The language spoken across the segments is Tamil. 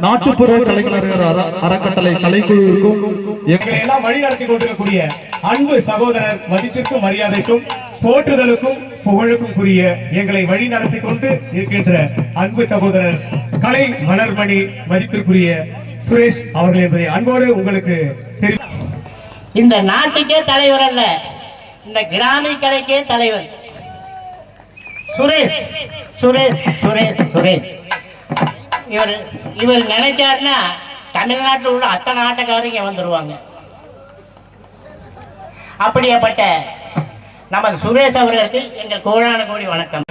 நாட்டுப்புற கலைஞர்கள் அற- அறக்கட்டளை கலைக்குழுவிற்கும் எங்கள் எங்களை எல்லாம் வழி நடத்தி கொண்டிருக்கக்கூடிய அன்பு சகோதரர் மதிப்பிற்கும் மரியாதைக்கும் போற்றுதலுக்கும் புகழுக்கும் கூறிய எங்களை வழி நடத்தி கொண்டு இருக்கின்ற அன்பு சகோதரர் கலை மலர்மணி மதிப்பிற்குரிய சுரேஷ் அவர்கள் என்பதை அன்போடு உங்களுக்கு தெரிவி இந்த நாட்டுக்கே தலைவர் அல்ல இந்த கிராமிய கலைக்கே தலைவர். சுரேஷ் சுரேஷ் சுரேஷ் சுரேஷ். இவர் இவர் நினைச்சாருன்னா தமிழ்நாட்டில் உள்ள அத்தனை ஆட்டக்காரங்க வந்துடுவாங்க அப்படியாப்பட்ட நமது சுரேஷ் அவர்களுக்கு எங்கள் கோடான கோடி வணக்கம்.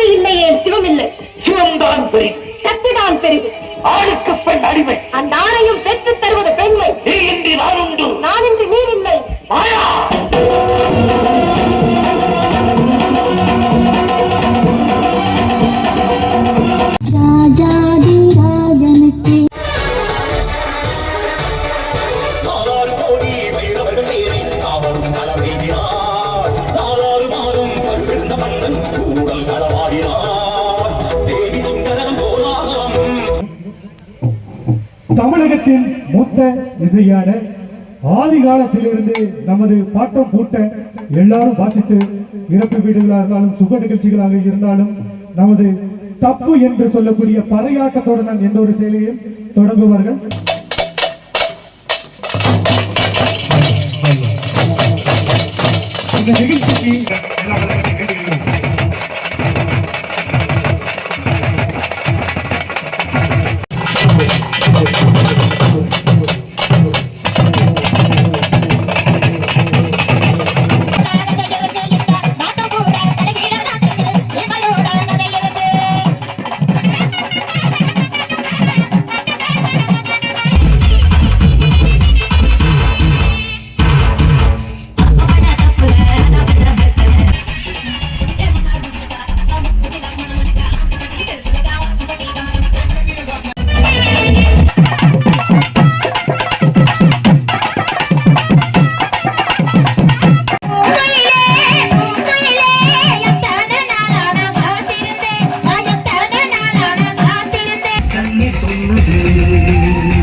சக்தி இல்லையே சிவம் இல்லை. சிவம் சிவம்தான் பெரிது. சக்திதான் பெரிது. ஆணுக்கு பெண் அடிமை. உங்கள் களவாடினார். தேவி தமிழகத்தின் மூத்த இசையான ஆதி காலத்திலிருந்து நமது பாட்டம் பூட்ட எல்லாரும் வாசித்து இறப்பு வீடுகளாக இருந்தாலும் சுப நிகழ்ச்சிகளாக இருந்தாலும் நமது தப்பு என்று சொல்லக்கூடிய பறையாட்டத்தோடு நான் எந்த ஒரு செயலையும் தொடங்குவார்கள். இந்த நிகழ்ச்சிக்கு Sevmedim.